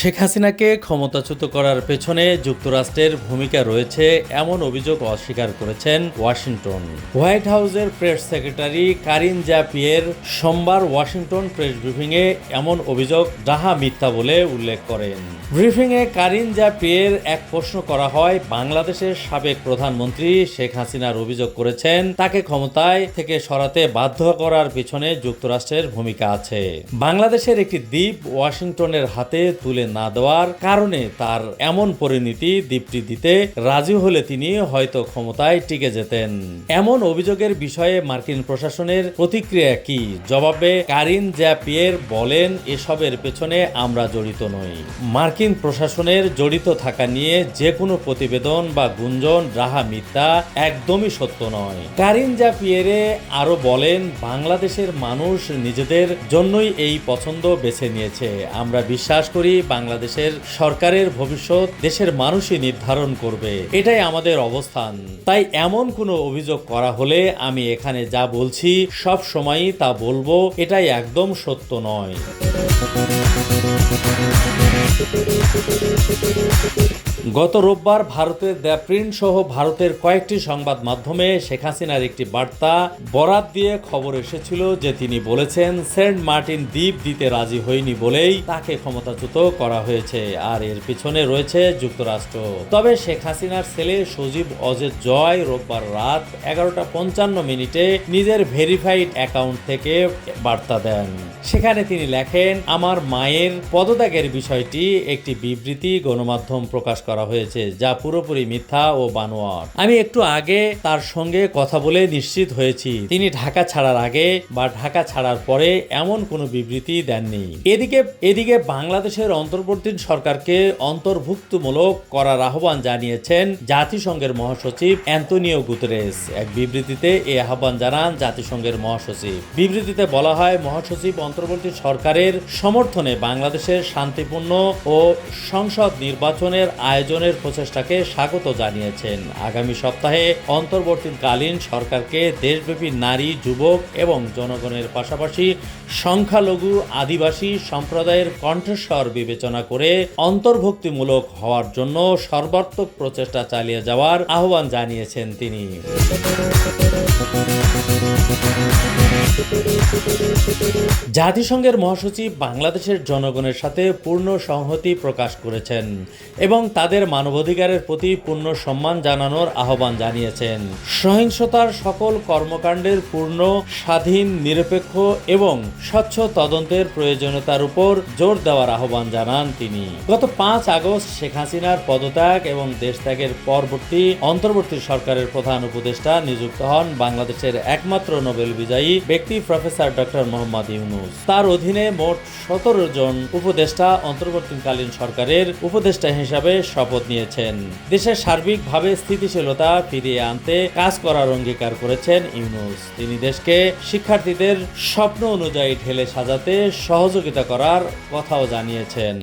শেখ হাসিনাকে ক্ষমতাচ্যুত করার পেছনে যুক্তরাষ্ট্রের ভূমিকা রয়েছে এমন অভিযোগ অস্বীকার করেছেন ওয়াশিংটন। হোয়াইট হাউসের press secretary Karine Jean Pierre সোমবার ওয়াশিংটন প্রেস ব্রিফিংয়ে এমন অভিযোগ ডাহা মিথ্যা বলে উল্লেখ করেন। ব্রিফিংয়ে কারিন জাপিয়ের এক প্রশ্ন করা হয়, বাংলাদেশের সাবেক প্রধানমন্ত্রী শেখ হাসিনার অভিযোগ করেছেন, তাকে ক্ষমতায় থেকে সরাতে বাধ্য করার পিছনে যুক্তরাষ্ট্রের ভূমিকা আছে। বাংলাদেশের একটি দ্বীপ ওয়াশিংটনের হাতে তুলে না দেওয়ার কারণে তার এমন পরিণতি দ্বীপটি দিতে রাজি হলে তিনি হয়তো ক্ষমতায় টিকে যেতেন। এমন অভিযোগের বিষয়ে মার্কিন প্রশাসনের প্রতিক্রিয়া কি? জবাবে কারিন জ্যাপিয়ের বলেন, এসবের পেছনে আমরা জড়িত নই। মার্কিন প্রশাসনের জড়িত থাকা নিয়ে যে কোনো প্রতিবেদন বা গুঞ্জন রাহা মিথ্যা একদমই সত্য নয়। কারিন জাপিয়েরে আরও বলেন, বাংলাদেশের মানুষ নিজেদের জন্যই এই পছন্দ বেছে নিয়েছে। আমরা বিশ্বাস করি বাংলাদেশের সরকারের ভবিষ্যৎ দেশের মানুষই নির্ধারণ করবে। এটাই আমাদের অবস্থান। তাই এমন কোনো অভিযোগ করা হলে আমি এখানে যা বলছি, সব সময়ই তা বলব, এটাই একদম সত্য নয়। গত রোববার ভারতের দ্য প্রিন্ট সহ ভারতের কয়েকটি সংবাদ মাধ্যমে শেখ হাসিনার একটি বার্তা বরাত দিয়ে খবর এসেছিল যে তিনি বলেছেন, সেন্ট মার্টিন দ্বীপ দিতে রাজি হয়নি বলেই তাকে ক্ষমতাচ্যুত করা হয়েছে আর এর পিছনে রয়েছে যুক্তরাষ্ট্র। তবে শেখ হাসিনার ছেলে সজীব অজেদ জয় রোববার রাত এগারোটা পঞ্চান্ন মিনিটে নিজের ভেরিফাইড অ্যাকাউন্ট থেকে বার্তা দেন। সেখানে তিনি লেখেন, আমার মায়ের পদত্যাগের বিষয়টি একটি বিবৃতি গণমাধ্যম প্রকাশ করা হয়েছে, যা পুরোপুরি মিথ্যা ও বানোয়ার আমি একটু আগে তার সঙ্গে কথা বলে নিশ্চিত হয়েছি, তিনি ঢাকা ছাড়ার আগে বা ঢাকা ছাড়ার পরে এমন কোনো বিবৃতি দেননি। এদিকে এদিকে বাংলাদেশের অন্তর্বর্তী সরকারকে অন্তর্ভুক্তমূলক করার আহ্বান জানিয়েছেন জাতিসংঘের মহাসচিব অ্যান্তনিও গুতরেস। এক বিবৃতিতে এই আহ্বান জানান জাতিসংঘের মহাসচিব। বিবৃতিতে বলা হয়, মহাসচিব অন্তর্বর্তী সরকারের সমর্থনে বাংলাদেশের শান্তিপূর্ণ ও সংসদ নির্বাচনের আয়োজনের প্রচেষ্টাকে স্বাগত জানিয়েছেন। আগামী সপ্তাহে অন্তর্বর্তীকালীন সরকারকে দেশব্যাপী নারী, যুবক এবং জনগণের পাশাপাশি সংখ্যালঘু, আদিবাসী সম্প্রদায়ের কণ্ঠস্বর বিবেচনা করে অন্তর্ভুক্তিমূলক হওয়ার জন্য সর্বাত্মক প্রচেষ্টা চালিয়ে যাওয়ার আহ্বান জানিয়েছেন তিনি। জাতিসংঘের মহাসচিব বাংলাদেশের জনগণের সাথে পূর্ণ সংহতি প্রকাশ করেছেন এবং তাদের মানবাধিকারের প্রতি পূর্ণ সম্মান জানানোর আহ্বান জানিয়েছেন। সহিংসতার সকল কর্মকাণ্ডের পূর্ণ, স্বাধীন, নিরপেক্ষ এবং স্বচ্ছ তদন্তের প্রয়োজনীয়তার উপর জোর দেওয়ার আহ্বান জানান তিনি। গত পাঁচ আগস্ট শেখ হাসিনার পদত্যাগ এবং দেশত্যাগের পরবর্তী অন্তর্বর্তী সরকারের প্রধান উপদেষ্টা নিযুক্ত হন বাংলাদেশের একমাত্র নোবেল বিজয়ী ব্যক্তি প্রফেসর ডক্টর মোহাম্মদ ইউনুস। তার অধীনে মোট সতেরো জন উপদেষ্টা অন্তর্বর্তীকালীন সরকারের উপদেষ্টা হিসাবে শপথ নিয়েছেন। দেশের সার্বিকভাবে স্থিতিশীলতা ফিরিয়ে আনতে কাজ করার অঙ্গীকার করেছেন ইউনুস। তিনি দেশকে শিক্ষার্থীদের স্বপ্ন অনুযায়ী ঢেলে সাজাতে সহযোগিতা করার কথাও জানিয়েছেন।